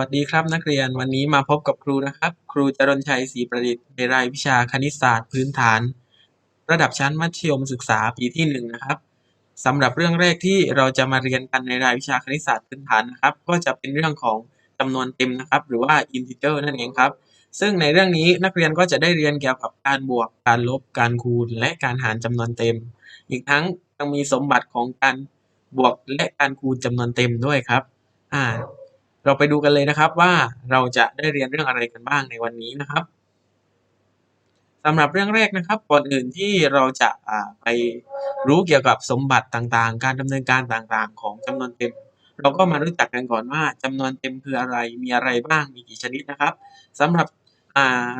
วัสดีครับนักเรียนวันนี้มาพบกับครูนะครับ ครูจรนชัยศรีประดิษฐ์ในรายวิชาคณิตศาสตร์พื้นฐาน ระดับชั้นมัธยมศึกษาปีที่หนึ่งนะครับสำหรับเรื่องแรกที่เราจะมาเรียนกันในรายวิชาคณิตศาสตร์พื้นฐานนะครับ ก็จะเป็นเรื่องของจำนวนเต็มนะครับ หรือว่า integer นั่นเองครับ ซึ่งในเรื่องนี้นักเรียนก็จะได้เรียนเกี่ยวกับการบวก การลบ การคูณ และการหารจำนวนเต็ม อีกทั้งยังมีสมบัติของการบวกและการคูณจำนวนเต็มด้วยครับอ่า เราไปดูกันเลยนะครับว่าเราจะได้เรียนเรื่องอะไรกันบ้างในวันนี้นะครับสำหรับเรื่องแรกนะครับก่อนอื่นที่เราจะไปรู้เกี่ยวกับสมบัติต่างๆ การดำเนินการต่างๆ ของจำนวนเต็ม เราก็มารู้จักกันก่อนว่าจำนวนเต็มคืออะไรมีอะไรบ้างมีกี่ชนิดนะครับสำหรับ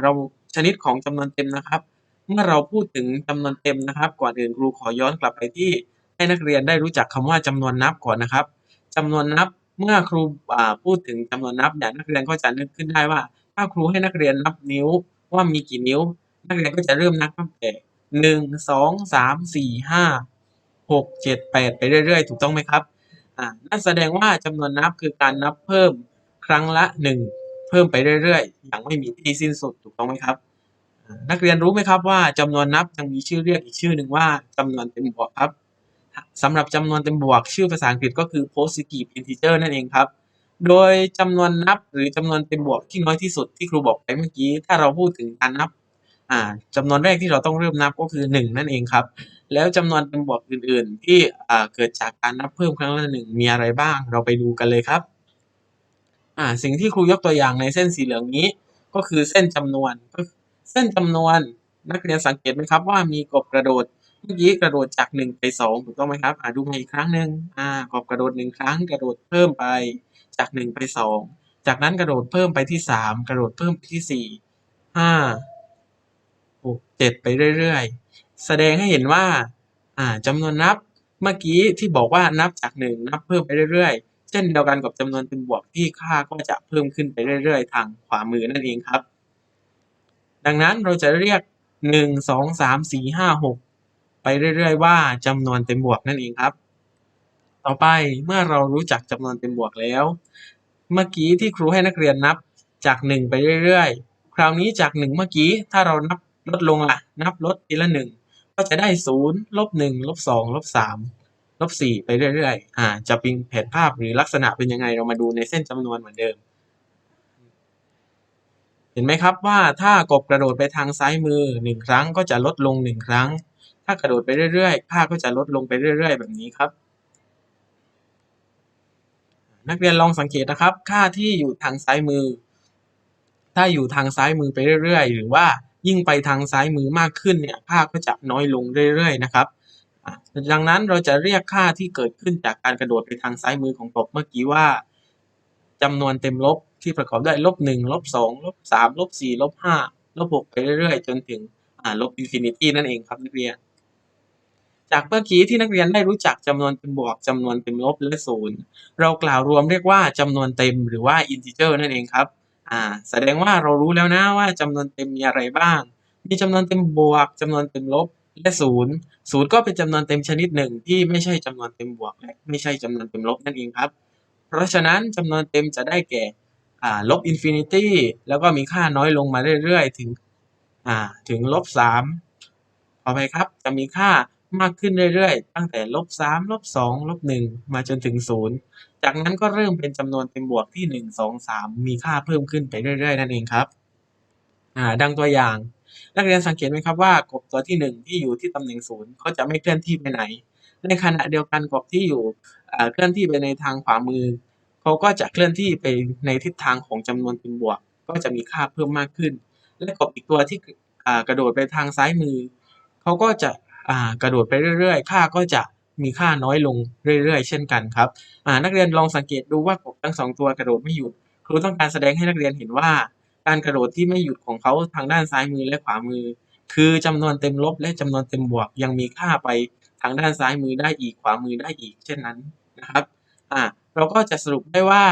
เราชนิดของจำนวนเต็มนะครับ เมื่อเราพูดถึงจำนวนเต็มนะครับ ก่อนอื่นครูขอย้อนกลับไปที่ให้นักเรียนได้รู้จักคำว่าจำนวนนับก่อนนะครับจำนวนนับ เมื่อครู อ่า พูดถึงจำนวนนับเนี่ย นักเรียนก็จะนึกขึ้นได้ว่า ถ้าครูให้นักเรียนนับนิ้วว่ามีกี่นิ้ว นักเรียนก็จะเริ่มนับตั้งแต่หนึ่งสองสามสี่ห้าหกเจ็ดแปดไปเรื่อย ๆ ถูกต้องไหมครับ อ่า นั่นแสดงว่าจำนวนนับคือการนับเพิ่มครั้งละหนึ่งเพิ่มไปเรื่อยๆ อย่างไม่มีที่สิ้นสุดถูกต้องไหมครับ นักเรียนรู้ไหมครับว่าจำนวนนับยังมีชื่อเรียกอีกชื่อหนึ่งว่าจำนวนเต็มบวกครับ สำหรับจำนวนเต็มบวกชื่อภาษาอังกฤษก็คือ positive integer นั่นเองครับ โดยจำนวนนับหรือจำนวนเต็มบวกที่น้อยที่สุดที่ครูบอกไปเมื่อกี้ ถ้าเราพูดถึงการนับจำนวนแรกที่เราต้องเริ่มนับก็คือหนึ่งนั่นเองครับ แล้วจำนวนเต็มบวกอื่น ๆ ที่เกิดจากการนับเพิ่มครั้งละหนึ่งมีอะไรบ้าง เราไปดูกันเลยครับสิ่งที่ครูยกตัวอย่างในเส้นสีเหลืองนี้ ก็คือเส้นจำนวน เส้นจำนวนนักเรียนสังเกตไหมครับว่ามีกบกระโดด เมื่อกี้กระโดดจากหนึ่งไปสองถูกต้องไหมครับอ่าดูมาอีกครั้งหนึ่งอ่ากบกระโดดหนึ่งครั้ง กระโดดเพิ่มไปจากหนึ่งไปสองจากนั้นกระโดดเพิ่มไปที่สามกระโดดเพิ่มไปที่สี่ห้าหกเจ็ดไปเรื่อยๆ แสดงให้เห็นว่าอ่าจำนวนนับเมื่อกี้ที่บอกว่านับจากหนึ่งนับเพิ่มไปเรื่อยๆ เช่นเดียวกันกับจำนวนเป็นบวกที่ค่าก็จะเพิ่มขึ้นไปเรื่อยๆ ทางขวามือนั่นเองครับ ดังนั้นเราจะเรียกหนึ่งสองสามสี่ห้าหก ไปเรื่อยๆว่าจำนวนเต็มบวกนั่นเองครับ ต่อไปเมื่อเรารู้จักจำนวนเต็มบวกแล้ว เมื่อกี้ที่ครูให้นักเรียนนับจากหนึ่งไปเรื่อยๆ คราวนี้จากหนึ่งเมื่อกี้ถ้าเรานับลดลงล่ะ นับลดทีละหนึ่งก็จะได้ศูนย์ลบหนึ่งลบสองลบสามลบสี่ไปเรื่อยๆ อ่า จะเป็นแผนภาพหรือลักษณะเป็นยังไงเรามาดูในเส้นจำนวนเหมือนเดิม เห็นไหมครับว่าถ้ากบกระโดดไปทางซ้ายมือหนึ่งครั้งก็จะลดลงหนึ่งครั้ง ถ้ากระโดดไปเรื่อยๆ ค่าก็จะลดลงไปเรื่อย ๆ แบบนี้ครับ นักเรียนลองสังเกตนะครับ ค่าที่อยู่ทางซ้ายมือ ถ้าอยู่ทางซ้ายมือไปเรื่อย ๆ หรือว่ายิ่งไปทางซ้ายมือมากขึ้นเนี่ย ค่าก็จะน้อยลงเรื่อย ๆ นะครับดังนั้นเราจะเรียกค่าที่เกิดขึ้นจากการกระโดดไปทางซ้ายมือของกบเมื่อกี้ว่าจำนวนเต็มลบที่ประกอบด้วยลบหนึ่งลบสองลบสามลบสี่ลบห้าลบหกไปเรื่อยๆ จนถึงลบอินฟินิตี้นั่นเองครับนักเรียน จากเมื่อกี้ที่นักเรียนได้รู้จักจำนวนเต็มบวกจำนวนเต็มลบและศูนย์เรากล่าวรวมเรียกว่าจำนวนเต็มหรือว่าอินทิเจอร์นั่นเองครับอ่าแสดงว่าเรารู้แล้วนะว่าจำนวนเต็มมีอะไรบ้าง มีจำนวนเต็มบวกจำนวนเต็มลบและศูนย์ศูนย์ก็เป็นจำนวนเต็มชนิดหนึ่งที่ไม่ใช่จำนวนเต็มบวกและไม่ใช่จำนวนเต็มลบนั่นเองครับ เพราะฉะนั้นจำนวนเต็มจะได้แก่อ่าลบอินฟินิตี้แล้วก็มีค่าน้อยลงมาเรื่อยๆ ถึงอ่าถึงลบสามต่อไปครับ จะมีค่า มากขึ้นเรื่อยๆ ตั้งแต่ลบสามลบสองลบหนึ่งมาจนถึงศูนย์จากนั้นก็เริ่มเป็นจำนวนเต็มบวกที่หนึ่งสองสามมีค่าเพิ่มขึ้นไปเรื่อยๆ นั่นเองครับอ่าดังตัวอย่าง นักเรียนสังเกตไหมครับว่ากบตัวที่หนึ่งที่อยู่ที่ตำแหน่งศูนย์เขาจะไม่เคลื่อนที่ไปไหน ในขณะเดียวกันกบที่อยู่อ่าเคลื่อนที่ไปในทางขวามือเขาก็จะเคลื่อนที่ไปในทิศทางของจำนวนเต็มบวก ก็จะมีค่าเพิ่มมากขึ้น และกบอีกตัวที่อ่ากระโดดไปทางซ้ายมือเขาก็จะ กระโดดไปเรื่อยๆ ค่าก็จะมีค่าน้อยลงเรื่อยๆ เช่นกันครับนักเรียนลองสังเกตดูว่ากบทั้งสองตัวกระโดดไม่หยุด ครูต้องการแสดงให้นักเรียนเห็นว่า การกระโดดที่ไม่หยุดของเขาทางด้านซ้ายมือและขวามือ คือจำนวนเต็มลบและจำนวนเต็มบวกยังมีค่าไปทางด้านซ้ายมือได้อีกขวามือได้อีก เช่นนั้นนะครับอ่าเราก็จะสรุปได้ว่า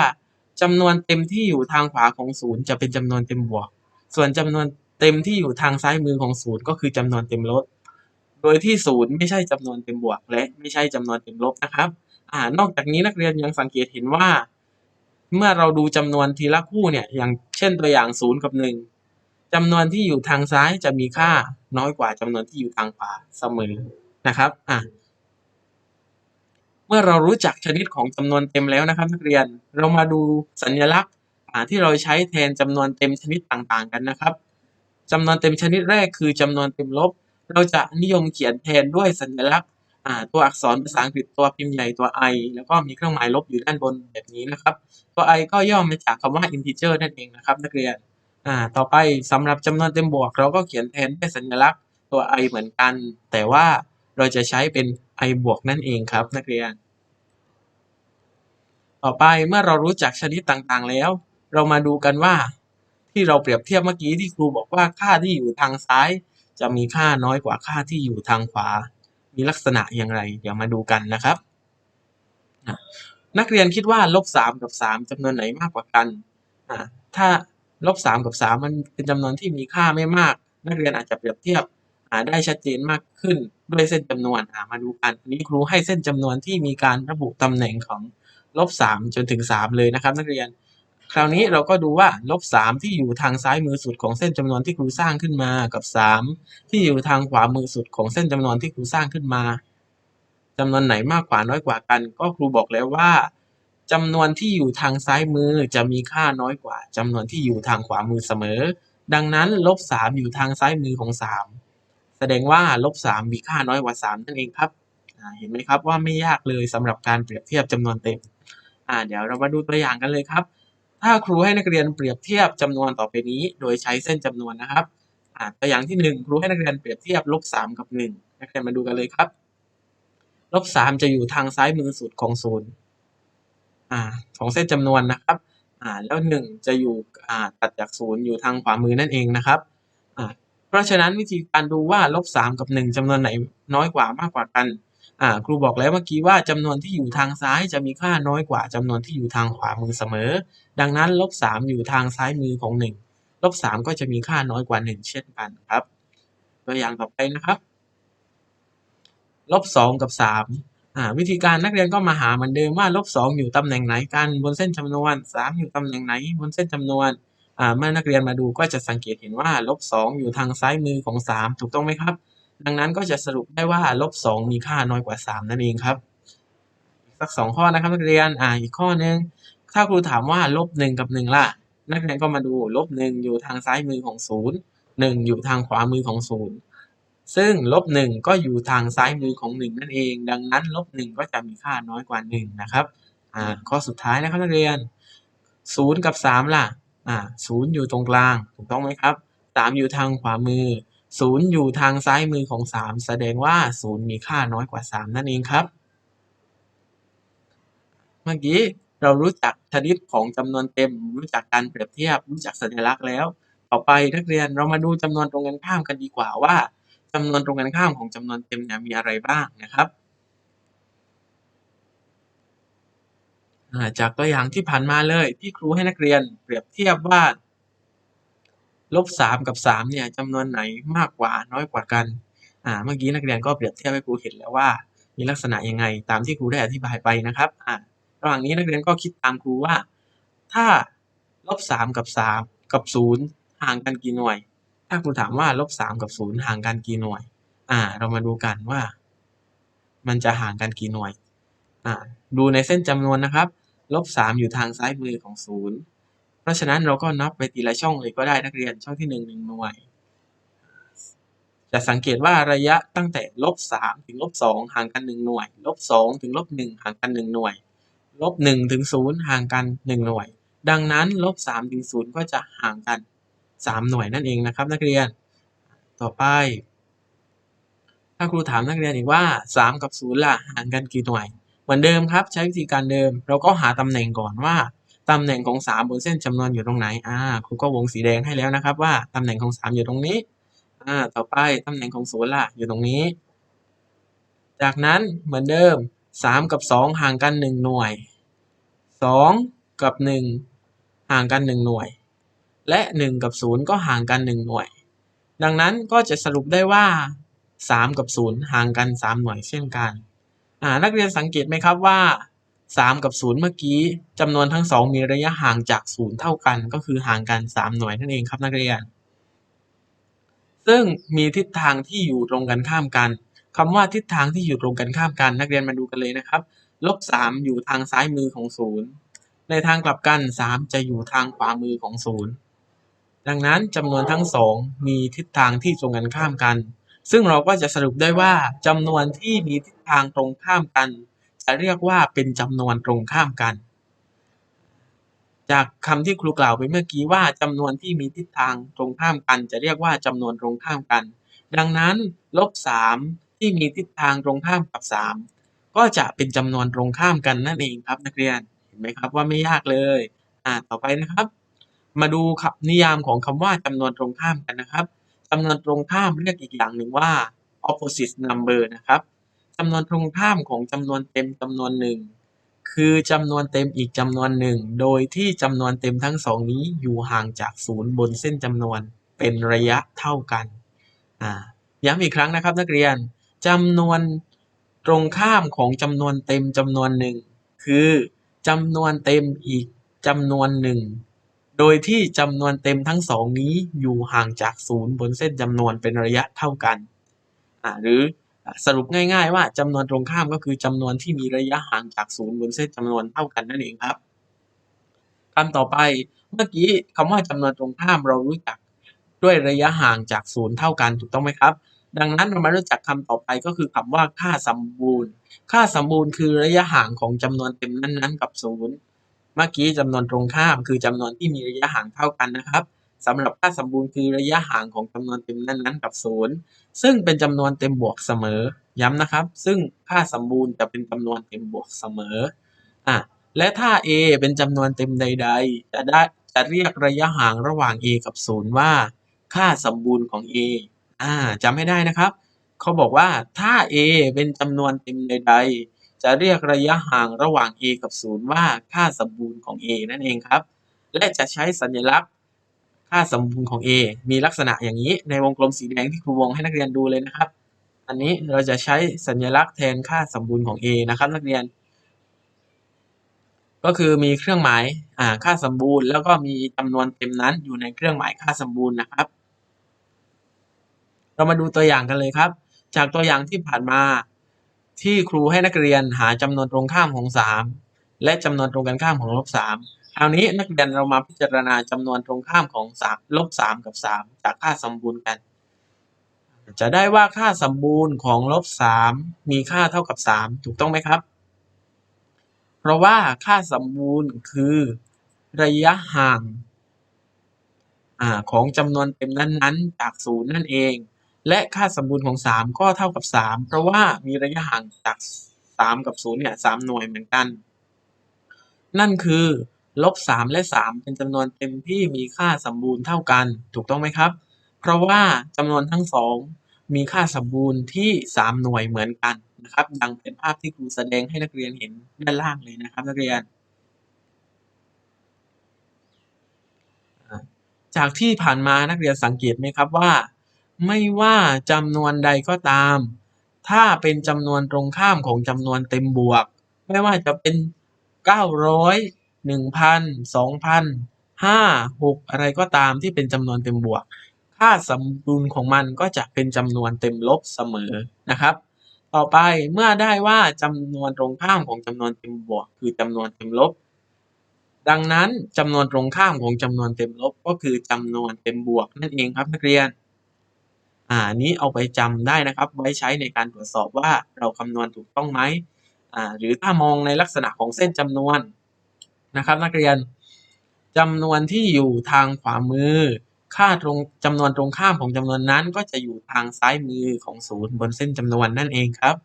จำนวนเต็มที่อยู่ทางขวาของศูนย์จะเป็นจำนวนเต็มบวก ส่วนจำนวนเต็มที่อยู่ทางซ้ายมือของศูนย์ก็คือจำนวนเต็มลบ โดยที่ศูนย์ไม่ใช่จำนวนเต็มบวก และไม่ใช่จำนวนเต็มลบนะครับอ่านอกจากนี้นักเรียนยังสังเกตเห็นว่า เมื่อเราดูจำนวนทีละคู่เนี่ยอย่างเช่นตัวอย่างศูนย์กับหนึ่งจำนวนที่อยู่ทางซ้ายจะมีค่าน้อยกว่าจำนวนที่อยู่ทางขวาเสมอนะครับอะเมื่อเรารู้จักชนิดของจำนวนเต็มแล้วนะครับ นักเรียนเรามาดูสัญลักษณ์อ่าที่เราใช้แทนจำนวนเต็มชนิดต่างๆกันนะครับจำนวนเต็มชนิดแรกคือจำนวนเต็มลบ เราจะนิยมเขียนแทนด้วยสัญลักษณ์ตัวอักษรภาษาอังกฤษตัวพิมพ์ใหญ่ตัว i แล้วก็มีเครื่องหมายลบอยู่ด้านบนแบบนี้นะครับ ตัว i ก็ย่อมาจากคำว่า integer นั่นเองนะครับ นักเรียนต่อไปสำหรับจำนวนเต็มบวก เราก็เขียนแทนด้วยสัญลักษณ์ตัว i เหมือนกัน แต่ว่าเราจะใช้เป็น i บวกนั่นเองครับ นักเรียน ต่อไปเมื่อเรารู้จักชนิดต่างๆแล้ว เรามาดูกันว่า ที่เราเปรียบเทียบเมื่อกี้ที่ครูบอกว่าค่าที่อยู่ทางซ้าย จะมีค่าน้อยกว่าค่าที่อยู่ทางขวา มีลักษณะอย่างไร เดี๋ยวมาดูกันนะครับ นักเรียนคิดว่าลบสามกับสามจำนวนไหนมากกว่ากัน ถ้าลบสามกับสามมันเป็นจำนวนที่มีค่าไม่มาก นักเรียนอาจจะเปรียบเทียบาได้ชัดเจนมากขึ้นด้วยเส้นจำนวนมาดูกันอันนี้ครูให้เส้นจำนวนที่มีการระบุตำแหน่งของลบสามจนถึงสามเลยนะครับ นักเรียน คราวนี้เราก็ดูว่าลบสามที่อยู่ทางซ้ายมือสุดของเส้นจำนวนที่ครูสร้างขึ้นมากับสามที่อยู่ทางขวามือสุดของเส้นจำนวนที่ครูสร้างขึ้นมาจำนวนไหนมากกว่าน้อยกว่ากัน ก็ครูบอกแล้วว่าจำนวนที่อยู่ทางซ้ายมือจะมีค่าน้อยกว่าจำนวนที่อยู่ทางขวามือเสมอ ดังนั้นลบสามอยู่ทางซ้ายมือของสามแสดงว่าลบสามมีค่าน้อยกว่าสามนั่นเองครับเห็นไหมครับว่าไม่ยากเลยสำหรับการเปรียบเทียบจำนวนเต็มเดี๋ยวเรามาดูตัวอย่างกันเลยครับ ถ้าครูให้นักเรียนเปรียบเทียบจำนวนต่อไปนี้ โดยใช้เส้นจำนวนนะครับตัวอย่างที่หนึ่งครูให้นักเรียนเปรียบเทียบลบสามกับหนึ่งนักเรียนมาดูกันเลยครับลบสามจะอยู่ทางซ้ายมือสุดของศูนย์อ่าของเส้นจำนวนนะครับแล้วหนึ่งจะอยู่ตัดจากศูนย์อยู่ทางขวามือนั่นเองนะครับเพราะฉะนั้นวิธีการดูว่าลบสามกับหนึ่งจำนวนไหนน้อยกว่ามากกว่ากัน อ่าครูบอกแล้วเมื่อกี้ว่าจำนวนที่อยู่ทางซ้ายจะมีค่าน้อยกว่าจำนวนที่อยู่ทางขวามือเสมอ ดังนั้นลบสามอยู่ทางซ้ายมือของหนึ่งลบสามก็จะมีค่าน้อยกว่าหนึ่งเช่นกันครับ ตัวอย่างต่อไปนะครับลบสองกับสามอ่าวิธีการนักเรียนก็มาหาเหมือนเดิมว่าลบสองอยู่ตำแหน่งไหนกันบนเส้นจำนวนสามอยู่ตำแหน่งไหนบนเส้นจำนวนอ่าเมื่อนักเรียนมาดูก็จะสังเกตเห็นว่าลบสองอยู่ทางซ้ายมือของสามถูกต้องไหมครับ ดังนั้นก็จะสรุปได้ว่าลบสองมีค่าน้อยกว่าสามนั่นเองครับ อีกสักสองข้อนะครับนักเรียนอ่าอีกข้อหนึ่งถ้าครูถามว่าลบหนึ่งกับหนึ่งล่ะ นักเรียนก็มาดูลบหนึ่งอยู่ทางซ้ายมือของศูนย์หนึ่งอยู่ทางขวามือของศูนย์ซึ่งลบหนึ่งก็อยู่ทางซ้ายมือของหนึ่งนั่นเอง ดังนั้นลบหนึ่งก็จะมีค่าน้อยกว่าหนึ่งนะครับอ่าข้อสุดท้ายนะครับนักเรียนศูนย์กับสามล่ะอ่าศูนย์อยู่ตรงกลางถูกต้องไหมครับสามอยู่ทางขวามือ ศูนย์อยู่ทางซ้ายมือของสามแสดงว่าศูนย์มีค่าน้อยกว่าสามนั่นเองครับ เมื่อกี้เรารู้จักชนิดของจำนวนเต็ม รู้จักการเปรียบเทียบ รู้จักสัญลักษณ์แล้ว ต่อไปนักเรียนเรามาดูจำนวนตรงกันข้ามกันดีกว่าว่าจำนวนตรงกันข้ามของจำนวนเต็มเนี่ยมีอะไรบ้างนะครับจากตัวอย่างที่ผ่านมาเลยที่ครูให้นักเรียนเปรียบเทียบว่า ลบสามกับสามเนี่ยจำนวนไหนมากกว่าน้อยกว่ากัน อ่า เมื่อกี้นักเรียนก็เปรียบเทียบให้ครูเห็นแล้วว่า มีลักษณะยังไงตามที่ครูได้อธิบายไปนะครับ อ่า ระหว่างนี้นักเรียนก็คิดตามครูว่า ถ้าลบสามกับสามกับศูนย์ห่างกันกี่หน่วย ถ้าครูถามว่าลบสามกับศูนย์ห่างกันกี่หน่วย อ่า เรามาดูกันว่า มันจะห่างกันกี่หน่วย อ่า ดูในเส้นจำนวนนะครับ ลบสามอยู่ทางซ้ายมือของศูนย์ เพราะฉะนั้นเราก็นับไปทีละช่องเลยก็ได้นักเรียนช่องที่หนึ่งหนึ่งหน่วย จะสังเกตว่าระยะตั้งแต่ลบสามถึงลบสองห่างกันหนึ่งหน่วยลบสองถึงลบหนึ่งห่างกันหนึ่งหน่วยลบหนึ่งถึงศูนย์ห่างกันหนึ่งหน่วย ดังนั้นลบสามถึงศูนย์ก็จะห่างกันสามหน่วยนั่นเองนะครับ นักเรียน ต่อไป ถ้าครูถามนักเรียนอีกว่าสามกับศูนย์ล่ะห่างกันกี่หน่วย เหมือนเดิมครับใช้วิธีการเดิม เราก็หาตำแหน่งก่อนว่า ตำแหน่งของสามบนเส้นจำนวนอยู่ตรงไหน อ่าครูก็วงสีแดงให้แล้วนะครับ ว่าตำแหน่งของสามอยู่ตรงนี้ อ่า ต่อไปตำแหน่งของศูนย์ล่ะ อยู่ตรงนี้ จากนั้นเหมือนเดิมสามกับสองห่างกันหนึ่งหน่วยสองกับหนึ่งห่างกันหนึ่งหน่วย และหนึ่งกับศูนย์ก็ห่างกันหนึ่งหน่วย ดังนั้นก็จะสรุปได้ว่าสามกับศูนย์ห่างกันสามหน่วยเช่นกัน อ่า นักเรียนสังเกตไหมครับว่า สามกับศูนย์เมื่อกี้จำนวนทั้งสองมีระยะห่างจากศูนย์เท่ากัน ก็คือห่างกันสามหน่วยนั่นเองครับนักเรียน ซึ่งมีทิศทางที่อยู่ตรงกันข้ามกันคำว่าทิศทางที่อยู่ตรงกันข้ามกัน นักเรียนมาดูกันเลยนะครับลบสามอยู่ทางซ้ายมือของศูนย์ในทางกลับกันสามจะอยู่ทางขวามือของศูนย์ดังนั้นจำนวนทั้งสองมีทิศทางที่ตรงกันข้ามกัน ซึ่งเราก็จะสรุปได้ว่าจำนวนที่มีทิศทางตรงข้ามกัน จะเรียกว่าเป็นจำนวนตรงข้ามกัน จากคำที่ครูกล่าวไปเมื่อกี้ว่าจำนวนที่มีทิศทางตรงข้ามกัน จะเรียกว่าจำนวนตรงข้ามกัน ดังนั้นลบสามที่มีทิศทางตรงข้ามกับสามก็จะเป็นจำนวนตรงข้ามกันนั่นเองครับนักเรียนเห็นไหมครับว่าไม่ยากเลยอ่าต่อไปนะครับ มาดูคำนิยามของคำว่าจำนวนตรงข้ามกันนะครับจำนวนตรงข้ามเรียกอีกอย่างหนึ่งว่า opposite number นะครับ จำนวนตรงข้ามของจำนวนเต็มจำนวนหนึ่งคือจำนวนเต็มอีกจำนวนหนึ่ง โดยที่จำนวนเต็มทั้งสองนี้อยู่ห่างจากศูนย์บนเส้นจำนวนเป็นระยะเท่ากัน ย้ำอีกครั้งนะครับนักเรียนจำนวนตรงข้ามของจำนวนเต็มจำนวนหนึ่ง คือจำนวนเต็มอีกจำนวนหนึ่ง โดยที่จำนวนเต็มทั้งสองนี้อยู่ห่างจากศูนย์บนเส้นจำนวนเป็นระยะเท่ากัน หรือ สรุปง่าย ๆ ว่าจำนวนตรงข้ามก็คือจำนวนที่มีระยะห่างจากศูนย์บนเส้นจำนวนเท่ากันนั่นเองครับคำต่อไปเมื่อกี้คำว่าจำนวนตรงข้ามเรารู้จักด้วยระยะห่างจากศูนย์เท่ากันถูกต้องไหมครับ ดังนั้นเรามารู้จักคำต่อไปก็คือคำว่าค่าสมบูรณ์ ค่าสมบูรณ์คือระยะห่างของจำนวนเต็มนั้นๆ กับศูนย์เมื่อกี้จำนวนตรงข้ามคือจำนวนที่มีระยะห่างเท่ากันนะครับ สำหรับค่าสมบูรณ์คือระยะห่างของจำนวนเต็มนั้นๆกับศูนย์ซึ่งเป็นจำนวนเต็มบวกเสมอ ย้ำนะครับ ซึ่งค่าสมบูรณ์จะเป็นจำนวนเต็มบวกเสมออะและถ้า a เป็นจำนวนเต็มใด ๆ จะได้จะเรียกระยะห่างระหว่าง a กับศูนย์ว่า ค่าสมบูรณ์ของ a อ่าจำไม่ได้นะครับ เขาบอกว่าถ้า a เป็นจำนวนเต็มใด ๆ จะเรียกระยะห่างระหว่าง a กับศูนย์ว่าค่าสมบูรณ์ของ a นั่นเองครับ และจะใช้สัญลักษณ์ ค่าสมบูรณ์ของ a มีลักษณะอย่างนี้ในวงกลมสีแดงที่ครูวงให้นักเรียนดูเลยนะครับ อันนี้เราจะใช้สัญลักษณ์แทนค่าสมบูรณ์ของ a นะครับ นักเรียน ก็คือมีเครื่องหมายอ่าค่าสมบูรณ์ แล้วก็มีจำนวนเต็มนั้นอยู่ในเครื่องหมายค่าสมบูรณ์นะครับ เรามาดูตัวอย่างกันเลยครับ จากตัวอย่างที่ผ่านมา ที่ครูให้นักเรียนหาจำนวนตรงข้ามของ 3 และจำนวนตรงกันข้ามของลบ3 คราวนี้นักเรียนเรามาพิจารณาจำนวนตรงข้ามของ3ลบ3กับ 3 จากค่าสมบูรณ์กัน จะได้ว่าค่าสมบูรณ์ของลบ3มีค่าเท่ากับ 3 ถูกต้องไหมครับ เพราะว่าค่าสมบูรณ์คือระยะห่างอาของจำนวนเต็มนั้นๆ จากศูนย์นั่นเอง และค่าสมบูรณ์ของ 3 ก็เท่ากับ 3 เพราะว่ามีระยะห่างจาก 3 กับ 0 เนี่ย 3 หน่วยเหมือนกัน นั่นคือ ลบ3และ 3 เป็นจำนวนเต็มที่มีค่าสมบูรณ์เท่ากัน ถูกต้องไหมครับ เพราะว่าจำนวนทั้งสองมีค่าสมบูรณ์ที่ 3 หน่วยเหมือนกันนะครับ ดังเป็นภาพที่ครูแสดงให้นักเรียนเห็นด้านล่างเลยนะครับ นักเรียน จากที่ผ่านมานักเรียนสังเกตไหมครับว่า ไม่ว่าจำนวนใดก็ตาม ถ้าเป็นจำนวนตรงข้ามของจำนวนเต็มบวก ไม่ว่าจะเป็น 900 1,000 2,000 5 6อะไรก็ตามที่เป็นจำนวนเต็มบวก ค่าสมดุลของมันก็จะเป็นจำนวนเต็มลบเสมอนะครับ ต่อไปเมื่อได้ว่าจำนวนตรงข้ามของจำนวนเต็มบวก คือจำนวนเต็มลบ ดังนั้นจำนวนตรงข้ามของจำนวนเต็มลบก็คือจำนวนเต็มบวกนั่นเองครับนักเรียนอ่านี้เอาไปจำได้นะครับ ไว้ใช้ในการตรวจสอบว่าเราคำนวณถูกต้องไหมอ่าหรือถ้ามองในลักษณะของเส้นจำนวน นะครับ นักเรียนจำนวนที่อยู่ทางขวามือ ค่าตรงจำนวนตรงข้ามของจำนวนนั้น ก็จะอยู่ทางซ้ายมือของศูนย์บนเส้นจำนวนนั่นเองครับ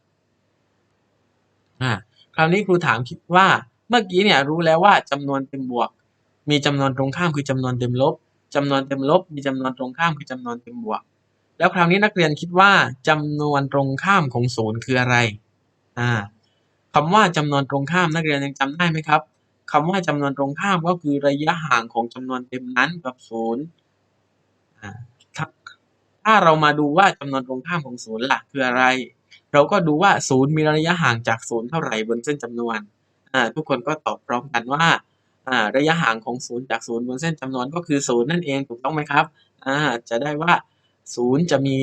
อ่าคราวนี้ครูถามคิดว่าเมื่อกี้เนี่ยรู้แล้วว่าจำนวนเต็มบวก มีจำนวนตรงข้ามคือจำนวนเต็มลบจำนวนเต็มลบ มีจำนวนตรงข้ามคือจำนวนเต็มบวก แล้วคราวนี้นักเรียนคิดว่าจำนวนตรงข้ามของศูนย์คืออะไรอ่าคำว่าจำนวนตรงข้ามนักเรียนยังจำได้ไหมครับ คำว่าจำนวนตรงข้ามก็คือระยะห่างของจำนวนเต็มนั้นกับศูนย์ถ้าเรามาดูว่าจำนวนตรงข้ามของศูนย์ล่ะคืออะไร เราก็ดูว่าศูนย์มีระยะห่างจากศูนย์เท่าไหร่บนเส้นจำนวนทุกคนก็ตอบพร้อมกันว่าระยะห่างของศูนย์จากศูนย์บนเส้นจำนวนก็คือศูนย์นั่นเองถูกต้องไหมครับจะได้ว่าศูนย์จะมี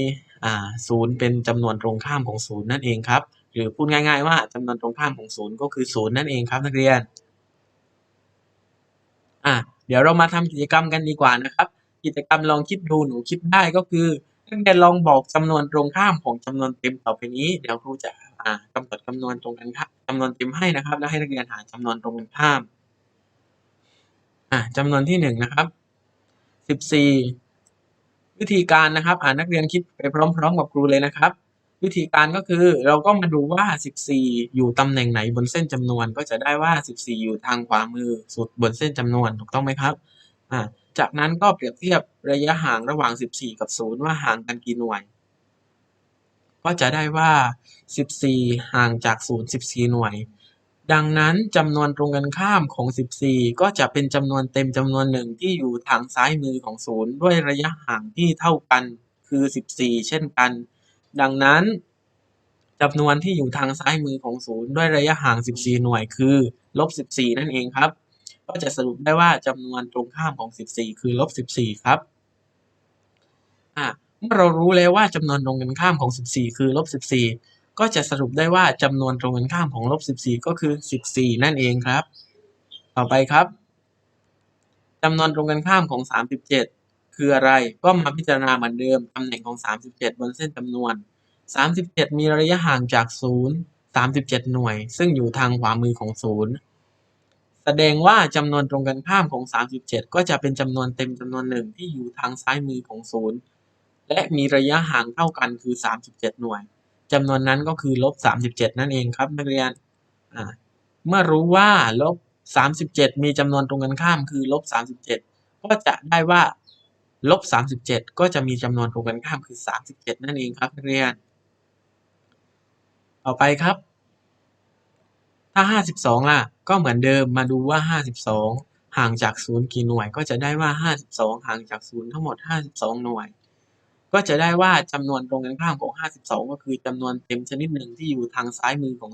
ศูนย์เป็นจำนวนตรงข้ามของศูนย์นั่นเองครับหรือพูดง่าย ๆ ว่าจำนวนตรงข้ามของศูนย์ก็คือศูนย์นั่นเองครับนักเรียน อะเดี๋ยวเรามาทำกิจกรรมกันดีกว่านะครับ กิจกรรมลองคิดดูหนูคิดได้ก็คือนักเรียนลองบอกจำนวนตรงข้ามของจำนวนเต็มต่อไปนี้ เดี๋ยวครูจะอ่ากำหนดจำนวนตรงกันข้ามจำนวนเต็มให้นะครับ แล้วให้นักเรียนหาจำนวนตรงกันข้ามอะจำนวนที่หนึ่งนะครับสิบสี่วิธีการนะครับ อ่านักเรียนคิดไปพร้อม ๆ กับครูเลยนะครับ วิธีการก็คือเราก็มาดูว่า 14 อยู่ตำแหน่งไหนบนเส้นจำนวน ก็จะได้ว่า 14 อยู่ทางขวามือสุดบนเส้นจำนวนถูกต้องไหมครับอ่าจากนั้นก็เปรียบเทียบระยะห่างระหว่าง 14 กับ 0 ว่าห่างกันกี่หน่วย ก็จะได้ว่า 14 ห่างจาก 0 14 หน่วย ดังนั้นจำนวนตรงกันข้ามของ 14 ก็จะเป็นจำนวนเต็มจำนวนหนึ่งที่อยู่ทางซ้ายมือของ 0 ด้วยระยะห่างที่เท่ากันคือ 14 เช่นกัน ดังนั้นจำนวนที่อยู่ทางซ้ายมือของ0ด้วยระยะห่าง 14 หน่วยคือลบ 14 นั่นเองครับ ก็จะสรุปได้ว่าจำนวนตรงข้ามของ 14 คือลบ 14 ครับอะเมื่อเรารู้แล้วว่าจำนวนตรงกันข้ามของ 14 คือลบ 14 ก็จะสรุปได้ว่าจำนวนตรงกันข้ามของลบ 14 ก็คือ 14 นั่นเองครับ ต่อไปครับจำนวนตรงกันข้ามของ 37 คืออะไร ก็มาพิจารณาเหมือนเดิมตำแหน่งของ 37 บนเส้นจำนวน 37 มีระยะห่างจาก 0 37 หน่วย ซึ่งอยู่ทางขวามือของ 0 แสดงว่าจำนวนตรงกันข้ามของ 37 ก็จะเป็นจำนวนเต็มจำนวนหนึ่งที่อยู่ทางซ้ายมือของ 0 และมีระยะห่างเท่ากันคือ 37 หน่วยจำนวนนั้นก็คือลบ 37 นั่นเองครับนักเรียนเมื่อรู้ว่าลบ 37 มีจำนวนตรงกันข้ามคือลบ 37 ก็จะได้ว่า ลบ 37 ก็จะมีจำนวนตรงกันข้ามคือ 37 นั่นเองครับนักเรียน ต่อไปครับ ถ้า 52 ล่ะ ก็เหมือนเดิมมาดูว่า 52 ห่างจาก 0 กี่หน่วย ก็จะได้ว่า 52 ห่างจาก 0 ทั้งหมด 52 หน่วย ก็จะได้ว่าจำนวนตรงกันข้ามของ 52 ก็คือจำนวนเต็มชนิดหนึ่งที่อยู่ทางซ้ายมือของ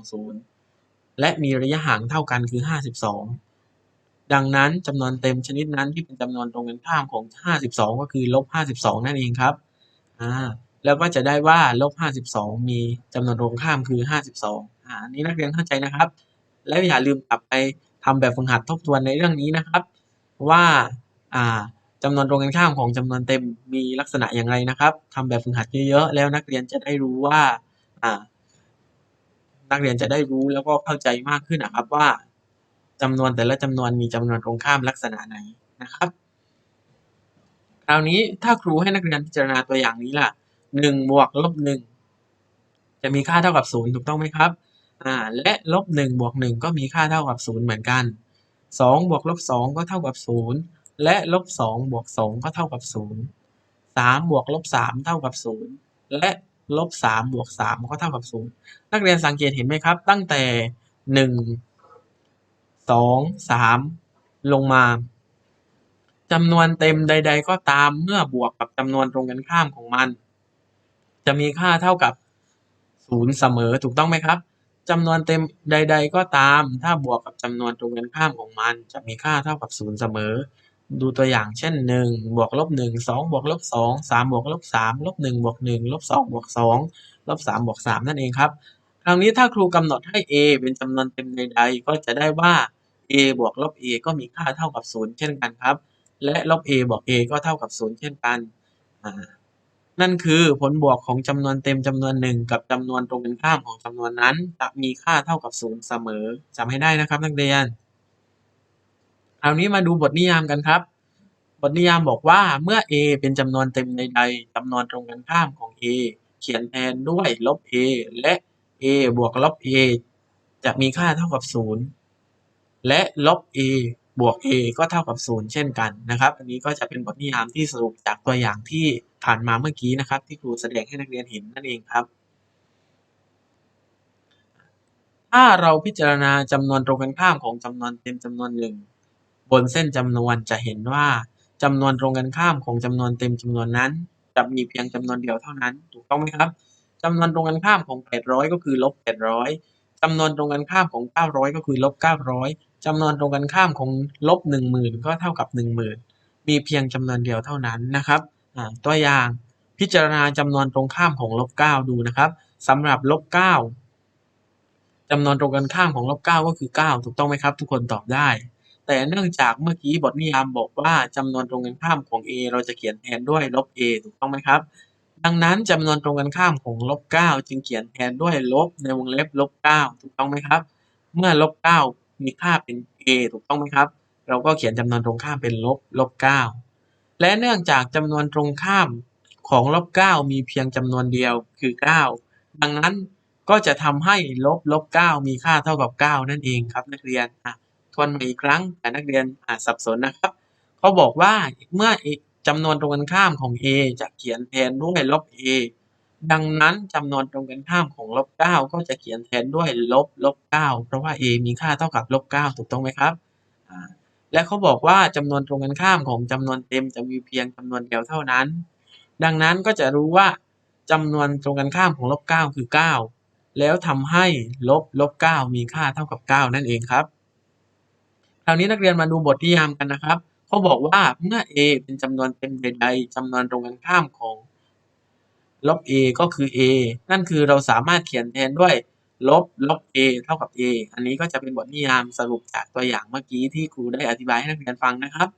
0 และมีระยะห่างเท่ากันคือ 52 ดังนั้นจำนวนเต็มชนิดนั้นที่เป็นจำนวนตรงกันข้ามของ 52 ก็คือลบ 52 นั่นเองครับอ่าแล้วก็จะได้ว่าลบ 52 มีจำนวนตรงข้ามคือ 52อ่าอันนี้นักเรียนเข้าใจนะครับ แล้วอย่าลืมกลับไปทำแบบฝึกหัดทบทวนในเรื่องนี้นะครับ ว่าอ่าจำนวนตรงกันข้ามของจำนวนเต็มมีลักษณะอย่างไรนะครับทำแบบฝึกหัดเยอะๆแล้วนักเรียนจะได้รู้ว่าอ่านักเรียนจะได้รู้แล้วก็เข้าใจมากขึ้นนะครับว่า จำนวนแต่ละจำนวนมีจำนวนตรงข้ามลักษณะไหนนะครับ คราวนี้ถ้าครูให้นักเรียนพิจารณาตัวอย่างนี้ล่ะหนึ่งบวกลบหนึ่งจะมีค่าเท่ากับศูนย์ถูกต้องไหมครับอ่าและลบหนึ่งบวกหนึ่งก็มีค่าเท่ากับศูนย์เหมือนกันสองบวกลบสองก็เท่ากับศูนย์และลบสองบวกสองก็เท่ากับศูนย์สามบวกลบสามเท่ากับศูนย์และลบสามบวกสามก็เท่ากับศูนย์นักเรียนสังเกตเห็นไหมครับ ตั้งแต่หนึ่ง สองสามลงมาจำนวนเต็มใด ๆ ก็ตามเมื่อบวกกับจำนวนตรงกันข้ามของมัน จะมีค่าเท่ากับศูนย์เสมอถูกต้องไหมครับจำนวนเต็มใด ๆ ก็ตาม ถ้าบวกกับจำนวนตรงกันข้ามของมัน จะมีค่าเท่ากับศูนย์เสมอ ดูตัวอย่างเช่นหนึ่งบวกลบหนึ่งสองบวกลบสองสามบวกลบสามลบหนึ่งบวกหนึ่งลบสองบวกสองลบสามบวกสามนั่นเองครับ คราวนี้ถ้าครูกำหนดให้ a เป็นจำนวนเต็มใดๆ ก็จะได้ว่า a บวกลบ a ก็มีค่าเท่ากับศูนย์เช่นกันครับ และลบ a บวก a ก็เท่ากับศูนย์เช่นกัน นั่นคือผลบวกของจำนวนเต็มจำนวนหนึ่งกับจำนวนตรงกันข้ามของจำนวนนั้นจะมีค่าเท่ากับศูนย์เสมอจำให้ได้นะครับนักเรียน คราวนี้มาดูบทนิยามกันครับ บทนิยามบอกว่าเมื่อ a เป็นจำนวนเต็มใดๆจำนวนตรงกันข้ามของ a เขียนแทนด้วยลบ a และ a บวกลบ a จะมีค่าเท่ากับศูนย์และลบ a บวก a ก็เท่ากับศูนย์เช่นกันนะครับ อันนี้ก็จะเป็นบทนิยามที่สรุปจากตัวอย่างที่ผ่านมาเมื่อกี้นะครับ ที่ครูแสดงให้นักเรียนเห็นนั่นเองครับ ถ้าเราพิจารณาจำนวนตรงกันข้ามของจำนวนเต็มจำนวนหนึ่งบนเส้นจำนวนจะเห็นว่าจำนวนตรงกันข้ามของจำนวนเต็มจำนวนนั้น จะมีเพียงจำนวนเดียวเท่านั้นถูกต้องไหมครับ จำนวนตรงกันข้ามของ 800 ก็คือลบ800จำนวนตรงกันข้ามของ 900 ก็คือลบ900จำนวนตรงกันข้ามของลบ10,000 ก็เท่ากับ 10,000 มีเพียงจำนวนเดียวเท่านั้นนะครับตัวอย่างพิจารณาจำนวนตรงข้ามของลบ9ดูนะครับสำหรับลบ9จำนวนตรงกันข้ามของลบ9ก็คือ 9 ถูกต้องไหมครับ ทุกคนตอบได้ แต่เนื่องจากเมื่อกี้บทนิยามบอกว่าจำนวนตรงกันข้ามของ a เราจะเขียนแทนด้วยลบ a ถูกต้องไหมครับ ดังนั้นจำนวนตรงกันข้ามของลบ9จึงเขียนแทนด้วยลบในวงเล็บลบ9ถูกต้องไหมครับ เมื่อลบ9มีค่าเป็น a ถูกต้องไหมครับ เราก็เขียนจำนวนตรงข้ามเป็นลบลบ9และเนื่องจากจำนวนตรงข้ามของลบ9มีเพียงจำนวนเดียวคือ 9 ดังนั้นก็จะทำให้ลบลบ9มีค่าเท่ากับ 9 นั่นเองครับ นักเรียนทวนใหม่อีกครั้งแต่นักเรียนอาจสับสนนะครับเขาบอกว่าเมื่อ จำนวนตรงกันข้ามของ a จะเขียนแทนด้วยลบ a ดังนั้นจำนวนตรงกันข้ามของลบ9ก็จะเขียนแทนด้วยลบลบ9เพราะว่า a มีค่าเท่ากับลบ9ถูกต้องไหมครับ และเขาบอกว่าจำนวนตรงกันข้ามของจำนวนเต็มจะมีเพียงจำนวนเดียวเท่านั้น ดังนั้นก็จะรู้ว่าจำนวนตรงกันข้ามของลบ9คือ 9 แล้วทำให้ลบลบ9มีค่าเท่ากับ 9 นั่นเองครับ คราวนี้นักเรียนมาดูบทนิยามกันนะครับ เขาบอกว่าเมื่อ a เป็นจำนวนเต็มใดๆจำนวนตรงกันข้ามของลบ a ก็คือ a นั่นคือเราสามารถเขียนแทนด้วยลบลบ a เท่ากับ a อันนี้ก็จะเป็นบทนิยามสรุปจากตัวอย่างเมื่อกี้ที่ครูได้อธิบายให้นักเรียนฟังนะครับ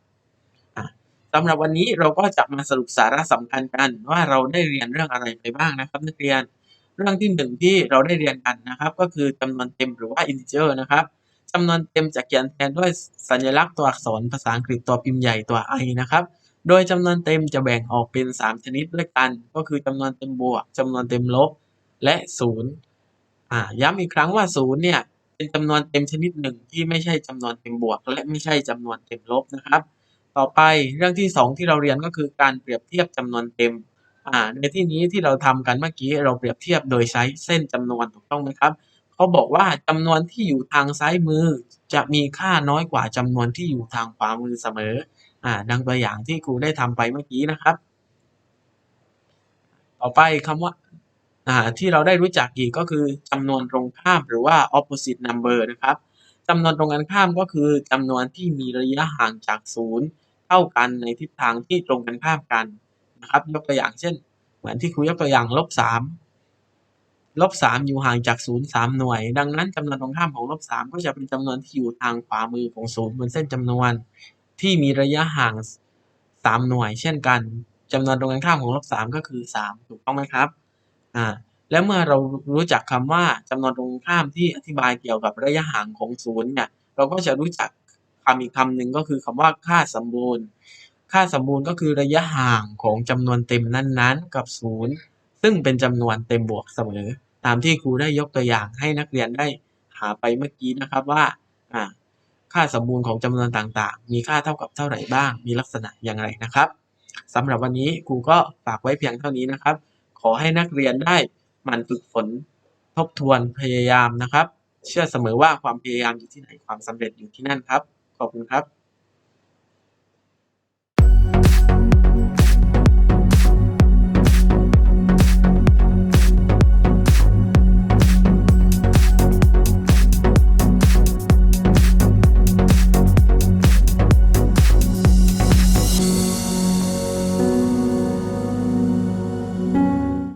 สำหรับวันนี้เราก็จะมาสรุปสาระสำคัญกันว่าเราได้เรียนเรื่องอะไรไปบ้างนะครับ นักเรียน เรื่องที่หนึ่งที่เราได้เรียนกันนะครับ ก็คือจำนวนเต็มหรือว่า integer นะครับ จำนวนเต็มจะเขียนแทนด้วยสัญลักษณ์ตัวอักษรภาษาอังกฤษตัวพิมพ์ใหญ่ตัว i นะครับ โดยจำนวนเต็มจะแบ่งออกเป็น 3 ชนิดด้วยกัน ก็คือจำนวนเต็มบวกจำนวนเต็มลบ และ0อ่าย้ำอีกครั้งว่า0เนี่ยเป็นจำนวนเต็มชนิดหนึ่งที่ไม่ใช่จำนวนเต็มบวก และไม่ใช่จำนวนเต็มลบนะครับ ต่อไปเรื่องที่ 2 ที่เราเรียนก็คือการเปรียบเทียบจำนวนเต็มอ่าในที่นี้ที่เราทำกันเมื่อกี้เราเปรียบเทียบโดยใช้เส้นจำนวนถูกต้องไหมครับ เขาบอกว่าจำนวนที่อยู่ทางซ้ายมือ จะมีค่าน้อยกว่าจำนวนที่อยู่ทางขวามือเสมออ่าดังตัวอย่างที่ครูได้ทำไปเมื่อกี้นะครับ ต่อไปคำว่าอ่าที่เราได้รู้จักอีกก็คือจำนวนตรงข้ามหรือว่า opposite number นะครับจำนวนตรงกันข้ามก็คือจำนวนที่มีระยะห่างจากศูนย์เท่ากันในทิศทางที่ตรงกันข้ามกันนะครับ ยกตัวอย่างเช่น เหมือนที่ครูยกตัวอย่างลบสาม ลบสามอยู่ห่างจากศูนย์สามหน่วย ดังนั้นจำนวนตรงข้ามของลบสามก็จะเป็นจำนวนที่อยู่ทางขวามือของศูนย์บนเส้นจำนวน ที่มีระยะห่างสามหน่วย เช่นกันจำนวนตรงกันข้ามของลบสามก็คือสามถูกต้องไหมครับอ่าและเมื่อเรารู้จักคำว่าจำนวนตรงข้ามที่อธิบายเกี่ยวกับระยะห่างของศูนย์เนี่ยเราก็จะรู้จักคำอีกคำหนึ่งก็คือคำว่าค่าสมบูรณ์ ค่าสมบูรณ์ก็คือระยะห่างของจำนวนเต็มนั้นๆ กับศูนย์ซึ่งเป็นจำนวนเต็มบวกเสมอ ตามที่ครูได้ยกตัวอย่างให้นักเรียนได้หาไปเมื่อกี้นะครับว่าค่าสมบูรณ์ของจำนวนต่างๆ มีค่าเท่ากับเท่าไหร่บ้าง มีลักษณะอย่างไรนะครับสำหรับวันนี้ครูก็ฝากไว้เพียงเท่านี้นะครับ ขอให้นักเรียนได้หมั่นฝึกฝนทบทวนพยายามนะครับ เชื่อเสมอว่าความพยายามอยู่ที่ไหนความสำเร็จอยู่ที่นั่นครับ ขอบคุณครับ